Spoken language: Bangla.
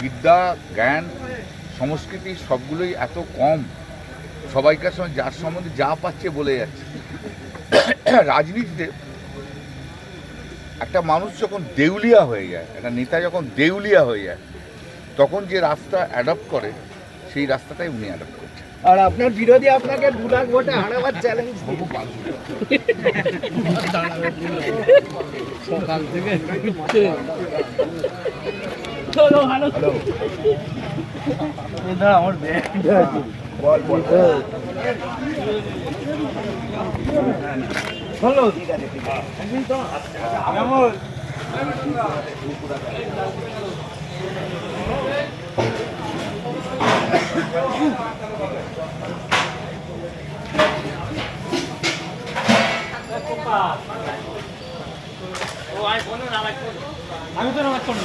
বিদ্যা জ্ঞান সংস্কৃতি সবগুলোই এত কম। সবাইকার সময় যার সম্বন্ধে যা পাচ্ছে বলে যাচ্ছে। রাজনীতিতে একটা মানুষ যখন দেউলিয়া হয়ে যায় একটা নেতা যখন দেউলিয়া হয়ে যায় তখন যে রাস্তা অ্যাডপ্ট করে সেই রাস্তাটাই উনি অ্যাডপ্ট করছেন। আর আপনার বিরোধী আপনাকে দু লাখ ভোটে হারাবার চ্যালেঞ্জ সকাল থেকে চলো ভালো আমার বলো ঠিক আছে ঠিক আছে কেমন আমি তো নামাজ পড়ি।